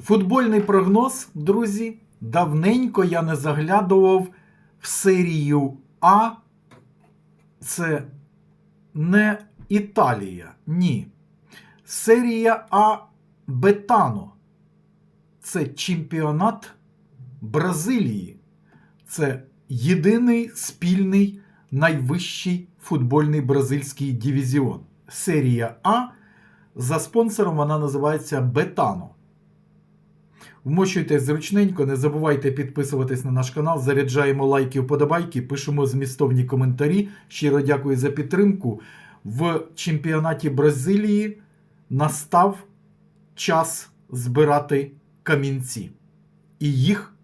Футбольний прогноз, друзі. Давненько я не заглядував в серію А. Це не Італія. Ні. Серія А Бетано. Це чемпіонат Бразилії. Це єдиний спільний найвищий футбольний бразильський дивізіон. Серія А. За спонсором вона називається Бетано. Вмощуйтесь зручненько, не забувайте підписуватись на наш канал, заряджаємо лайки, вподобайки, пишемо змістовні коментарі. Щиро дякую за підтримку. В чемпіонаті Бразилії настав час збирати камінці і їх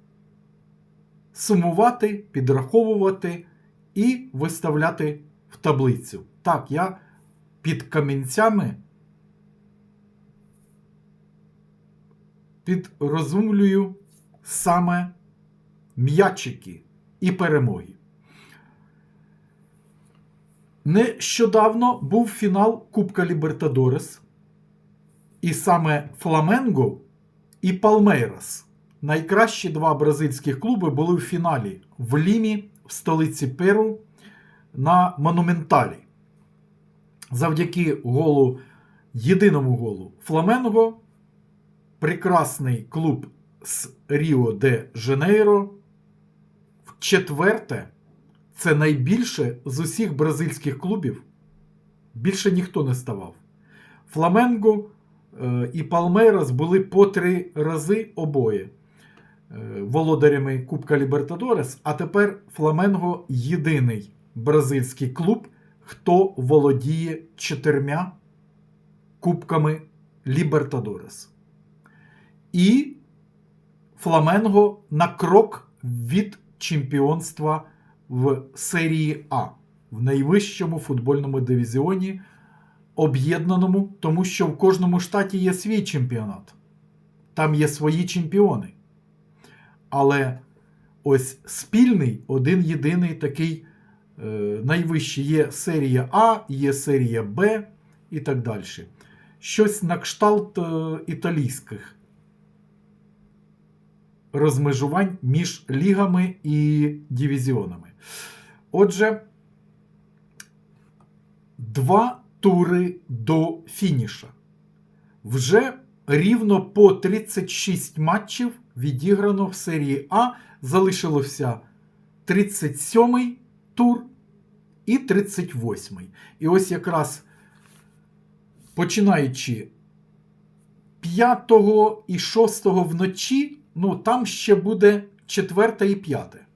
сумувати, підраховувати і виставляти в таблицю. Так, я під камінцями підрозумлюю саме м'ячики і перемоги. Нещодавно був фінал Кубка Лібертадорес, і саме Фламенго і Палмейрас. Найкращі два бразильських клуби були в фіналі в Лімі, в столиці Перу на Монументалі. Завдяки голу, єдиному голу Фламенго прекрасний клуб з Ріо де Жанейро. Четверте, це найбільше з усіх бразильських клубів. Більше ніхто не ставав. Фламенго е, і Палмейрас були по три рази обоє е, володарями Кубка Лібертадорес. А тепер Фламенго єдиний бразильський клуб, хто володіє чотирма Кубками Лібертадорес і Фламенго на крок від чемпіонства в серії А в найвищому футбольному дивізіоні, об'єднаному, тому що в кожному штаті є свій чемпіонат. Там є свої чемпіони. Але ось спільний, один єдиний такий е, найвищий є серія А, є серія Б і так далі. Щось на кшталт е, італійських розмежувань між лігами і дивізіонами. Отже, два тури до фініша. Вже рівно по 36 матчів відіграно в серії А. Залишилося 37-й тур і 38-й. І ось якраз починаючи 5 і 6 вночі ну там ще буде четверте і п'яте.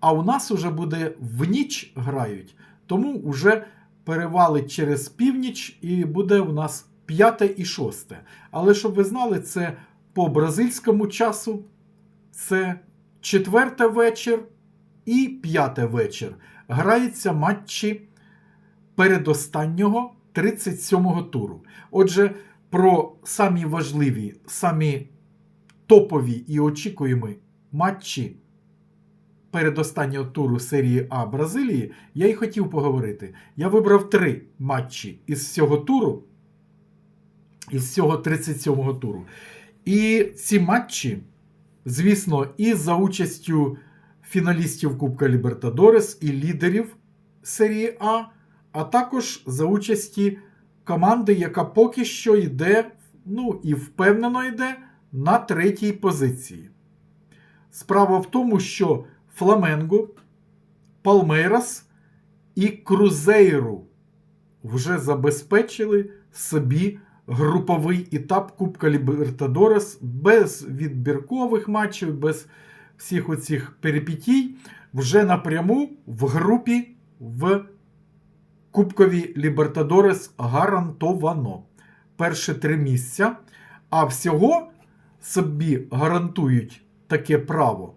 А у нас уже буде в ніч грають, тому вже перевалить через північ і буде у нас п'яте і шосте. Але щоб ви знали, це по бразильському часу це четверте вечір і п'яте вечір. Граються матчі передостаннього 37-го туру. Отже, про самі важливі, самі топові і очікуємі матчі передостаннього туру серії А Бразилії, я й хотів поговорити. Я вибрав три матчі із цього туру, із цього 37-го туру. І ці матчі, звісно, і за участю фіналістів Кубка Лібертадорес і лідерів серії А, а також за участі команди, яка поки що йде, ну і впевнено йде на третій позиції. Справа в тому, що Фламенго, Палмейрас і Крузейру вже забезпечили собі груповий етап Кубка Лібертадорес без відбіркових матчів, без всіх оцих перипетій, вже напряму в групі в Кубкові Лібертадорес гарантовано. Перші три місця. А всього собі гарантують таке право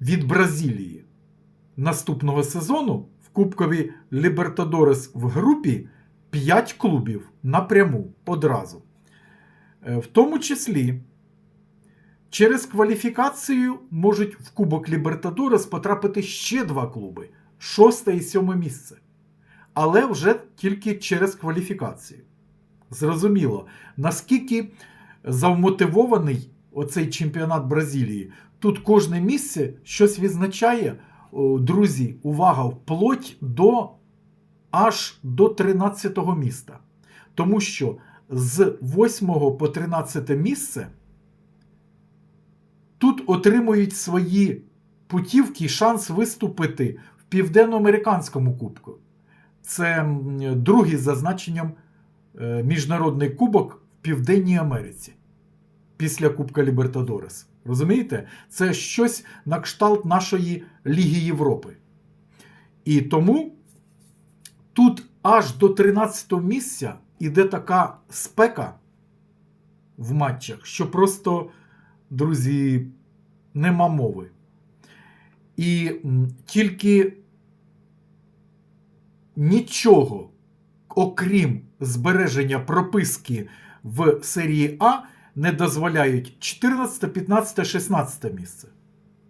від Бразилії наступного сезону в Кубкові Лібертадорес в групі 5 клубів напряму одразу. Е, В тому числі через кваліфікацію можуть в Кубок Лібертадорес потрапити ще два клуби шосте і сьоме місце. Але вже тільки через кваліфікацію. Зрозуміло, наскільки завмотивований оцей чемпіонат Бразилії. Тут кожне місце щось відзначає. Друзі, увага, вплоть до аж до 13 міста. Тому що з 8 по 13 місце тут отримують свої путівки шанс виступити в Південноамериканському кубку. Це другий за значенням міжнародний кубок в Південній Америці після Кубка Лібертадорес. Розумієте? Це щось на кшталт нашої Ліги Європи. І тому тут аж до 13 го місця іде така спека в матчах, що просто, друзі, нема мови. І тільки нічого, окрім збереження прописки в серії А, не дозволяють 14, 15, 16 місце.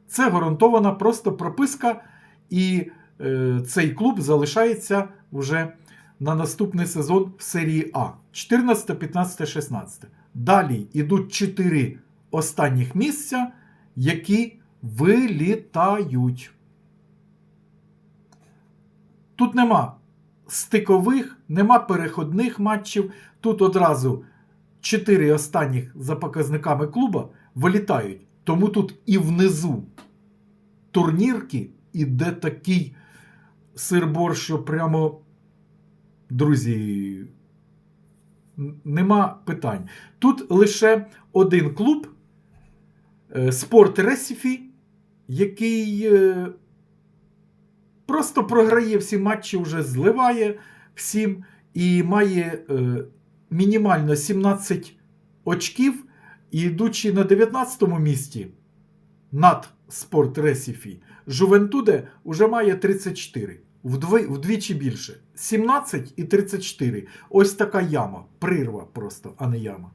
Це гарантована просто прописка, і е, цей клуб залишається вже на наступний сезон в серії А. 14, 15, 16. Далі йдуть 4 останніх місця, які вилітають. Тут нема стикових, нема переходних матчів. Тут одразу 4 останніх за показниками клуба вилітають. Тому тут і внизу турнірки іде такий сирбор, що прямо, друзі, нема питань. Тут лише один клуб е, Спорт Ресіфі, який е, просто програє всі матчі, вже зливає всім і має е, мінімально 17 очків, і йдучи на 19 місці над Спорт Ресіфі, Жувентуде вже має 34. Вдви, вдвічі більше. 17 і 34. Ось така яма. Прирва просто, а не яма.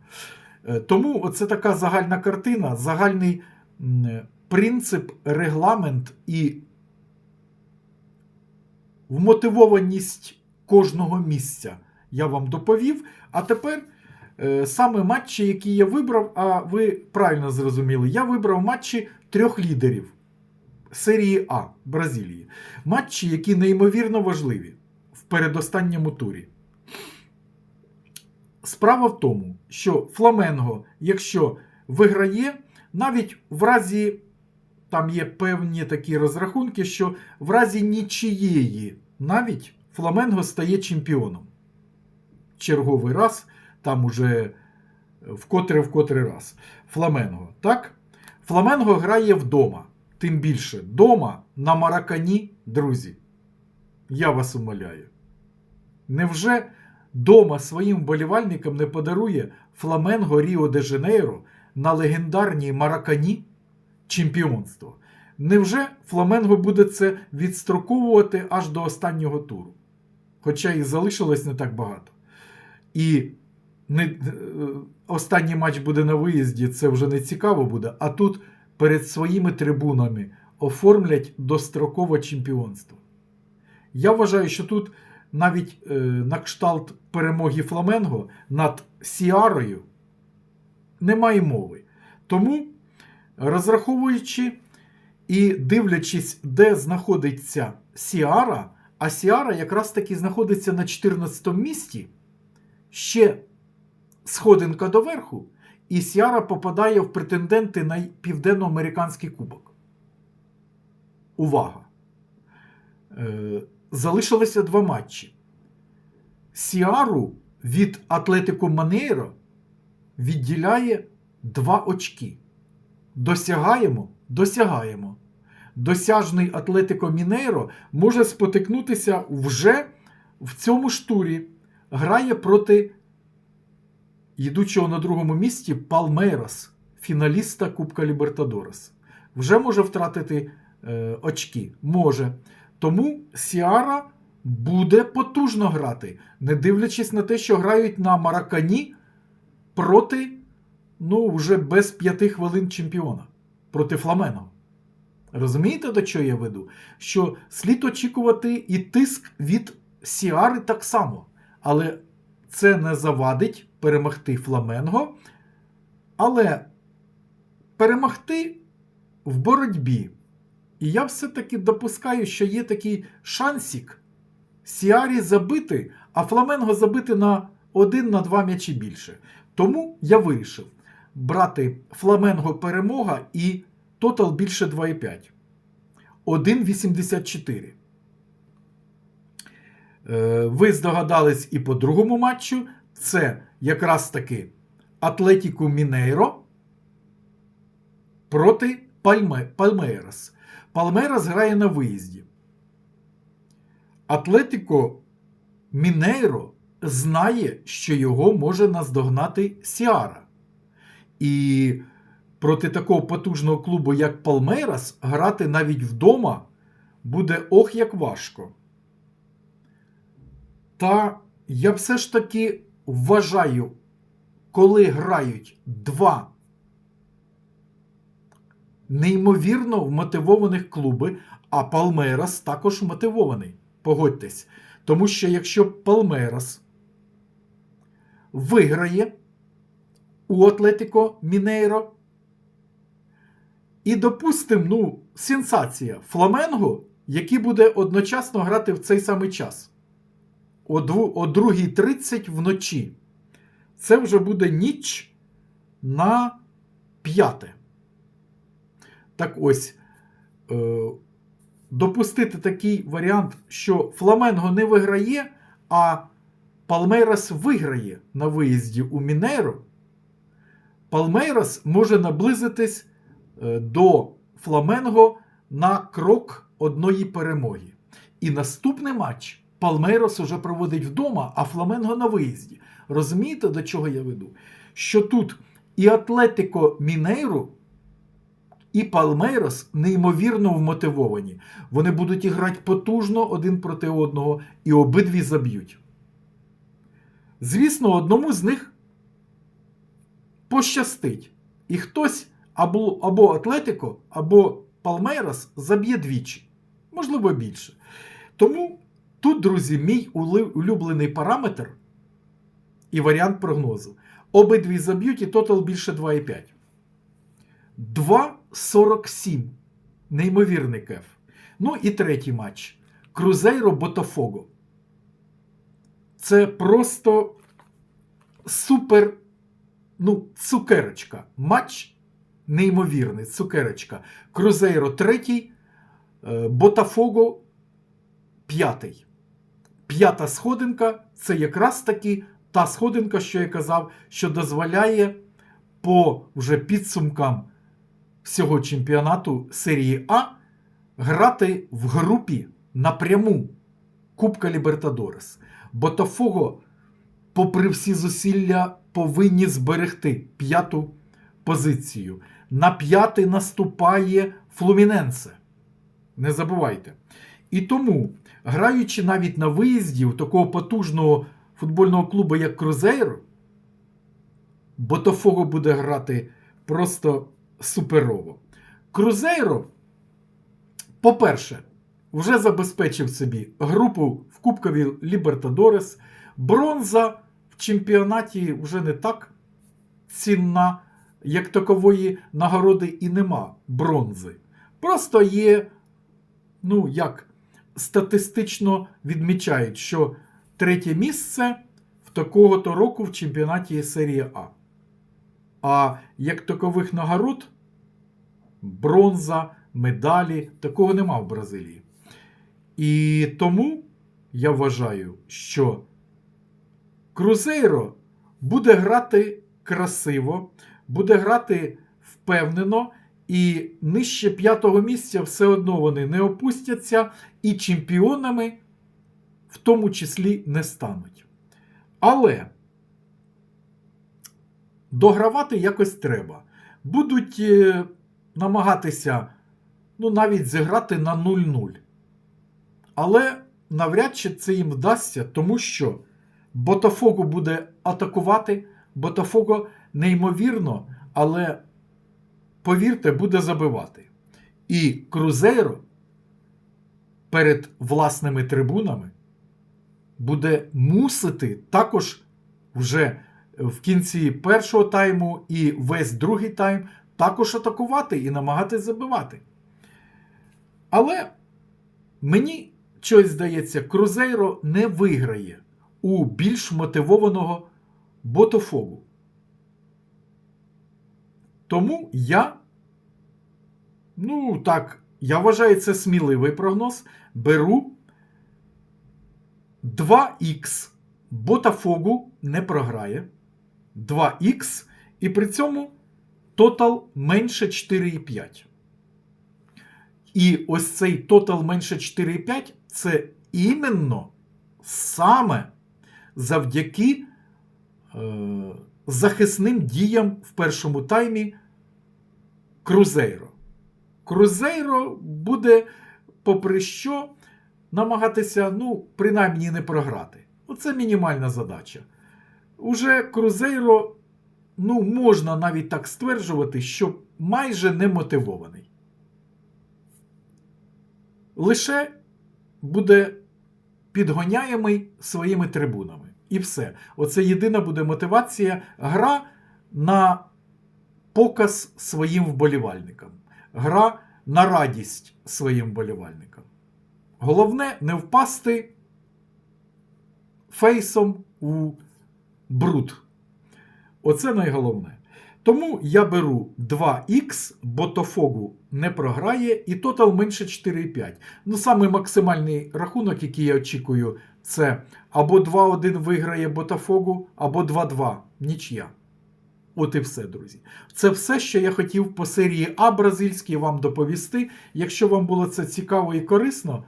Е, Тому оце така загальна картина, загальний е, принцип, регламент і вмотивованість кожного місця я вам доповів. А тепер е, саме матчі, які я вибрав, а ви правильно зрозуміли, я вибрав матчі трьох лідерів серії А Бразилії. Матчі, які неймовірно важливі в передостанньому турі. Справа в тому, що Фламенго, якщо виграє, навіть в разі, там є певні такі розрахунки, що в разі нічиєї навіть Фламенго стає чемпіоном. Черговий раз, там уже вкотре-вкотре раз. Фламенго. Так? Фламенго грає вдома. Тим більше, дома на Маракані, друзі. Я вас умоляю. Невже дома своїм вболівальникам не подарує Фламенго Ріо де Жанейро на легендарній Маракані чемпіонство? Невже Фламенго буде це відстроковувати аж до останнього туру? Хоча і залишилось не так багато. І не, е, останній матч буде на виїзді, це вже не цікаво буде. А тут перед своїми трибунами оформлять дострокове чемпіонство. Я вважаю, що тут навіть е, на кшталт перемоги Фламенго над Сіарою немає мови. Тому, розраховуючи і дивлячись, де знаходиться Сіара, а Сіара якраз таки знаходиться на 14 місці, ще сходинка доверху, і Сіара попадає в претенденти на південноамериканський кубок. Увага! Е, залишилося два матчі. Сіару від Атлетико Манейро відділяє два очки. Досягаємо, досягаємо. Досяжний Атлетико Мінейро може спотикнутися вже в цьому ж турі. Грає проти йдучого на другому місці Палмейрос, фіналіста Кубка Лібертадорес. Вже може втратити е, очки. Може. Тому Сіара буде потужно грати, не дивлячись на те, що грають на Маракані проти, ну, вже без п'яти хвилин чемпіона, проти Фламеного. Розумієте, до чого я веду? Що слід очікувати і тиск від Сіари так само. Але це не завадить перемогти Фламенго Але перемогти в боротьбі. І я все-таки допускаю, що є такий шансик Сіарі забити, а Фламенго забити на один на два м'ячі більше. Тому я вирішив брати Фламенго перемога і тотал більше 2,5. 1,84. Е, Ви здогадались і по другому матчу. Це якраз таки Атлетіку Мінейро проти Пальме, Пальмейрас. Пальмейрас грає на виїзді. Атлетіко Мінейро знає, що його може наздогнати Сіара. І проти такого потужного клубу, як Палмейрас, грати навіть вдома буде ох як важко. Та я все ж таки вважаю, коли грають два неймовірно вмотивованих клуби, а Палмейрас також мотивований. Погодьтесь. Тому що якщо Палмейрас виграє у Атлетико Мінейро, і, допустимо, ну, сенсація Фламенго, який буде одночасно грати в цей самий час. О 2.30 вночі. Це вже буде ніч на п'яте. Так ось, е, допустити такий варіант, що Фламенго не виграє, а Палмейрас виграє на виїзді у Мінейро, Палмейрас може наблизитись е, до Фламенго на крок одної перемоги. І наступний матч Палмейрос уже проводить вдома, а Фламенго на виїзді. Розумієте, до чого я веду? Що тут і Атлетико Мінейру, і Палмейрос неймовірно вмотивовані. Вони будуть іграти потужно один проти одного і обидві заб'ють. Звісно, одному з них пощастить. І хтось або, або Атлетико, або Палмейрос заб'є двічі, можливо, більше. Тому тут, друзі, мій улюблений параметр і варіант прогнозу. Обидві заб'ють і тотал більше 2,5. 2,47. Неймовірний кеф. Ну і третій матч. Крузейро Ботафого. Це просто супер, ну, цукерочка. Матч неймовірний, цукерочка. Крузейро третій, е, Ботафого п'ятий. П'ята сходинка це якраз таки та сходинка, що я казав, що дозволяє по вже підсумкам всього чемпіонату серії А грати в групі напряму Кубка Лібертадорес. Ботафого, попри всі зусилля, повинні зберегти п'яту позицію. На п'ятий наступає Флуміненсе. Не забувайте. І тому, граючи навіть на виїзді у такого потужного футбольного клубу, як Крузейро, Ботафого буде грати просто суперово. Крузейро, по-перше, вже забезпечив собі групу в Кубкові Лібертадорес. Бронза чемпіонаті вже не так цінна, як такової нагороди і нема бронзи. Просто є, ну як, статистично відмічають, що третє місце в такого-то року в чемпіонаті серії А. А як такових нагород, бронза, медалі, такого нема в Бразилії. І тому я вважаю, що Крузейро буде грати красиво, буде грати впевнено, і нижче п'ятого місця все одно вони не опустяться, і чемпіонами в тому числі не стануть. Але догравати якось треба. Будуть е, намагатися ну, навіть зіграти на 0-0. Але навряд чи це їм вдасться, тому що Ботафого буде атакувати. Ботафого неймовірно, але, повірте, буде забивати. І Крузейро перед власними трибунами буде мусити також вже в кінці першого тайму і весь другий тайм також атакувати і намагатись забивати. Але мені щось здається, Крузейро не виграє у більш мотивованого Ботофогу. Тому я, ну так, я вважаю це сміливий прогноз. Беру 2х Ботафогу не програє. 2х, і при цьому тотал менше 4,5. І ось цей тотал менше 4,5 це іменно саме завдяки е, захисним діям в першому таймі Крузейро. Крузейро буде, попри що, намагатися, ну, принаймні не програти. Оце мінімальна задача. Уже Крузейро, ну, можна навіть так стверджувати, що майже не мотивований. Лише буде підгоняємий своїми трибунами. І все. Оце єдина буде мотивація гра на показ своїм вболівальникам. Гра на радість своїм вболівальникам. Головне не впасти фейсом у бруд. Оце найголовне. Тому я беру 2х, Ботофогу не програє, і тотал менше 4,5. Ну, саме максимальний рахунок, який я очікую, це або 2-1 виграє Ботафогу, або 2-2. Нічия. От і все, друзі. Це все, що я хотів по серії А бразильській вам доповісти. Якщо вам було це цікаво і корисно,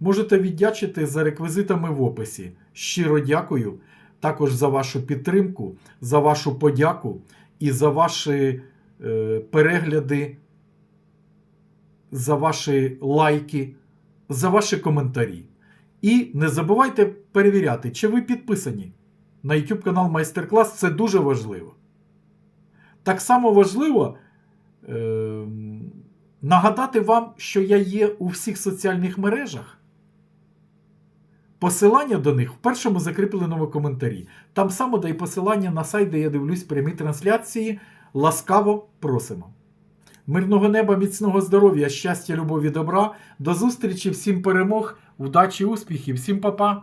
можете віддячити за реквізитами в описі. Щиро дякую також за вашу підтримку, за вашу подяку і за ваші е, перегляди, за ваші лайки, за ваші коментарі. І не забувайте перевіряти, чи ви підписані на YouTube канал Майстер-клас. Це дуже важливо. Так само важливо е, нагадати вам, що я є у всіх соціальних мережах. Посилання до них в першому закріпленому коментарі. Там само дай посилання на сайт, де я дивлюсь прямі трансляції. Ласкаво просимо. Мирного неба, міцного здоров'я, щастя, любові, добра. До зустрічі, всім перемог, удачі, успіхів, всім па-па!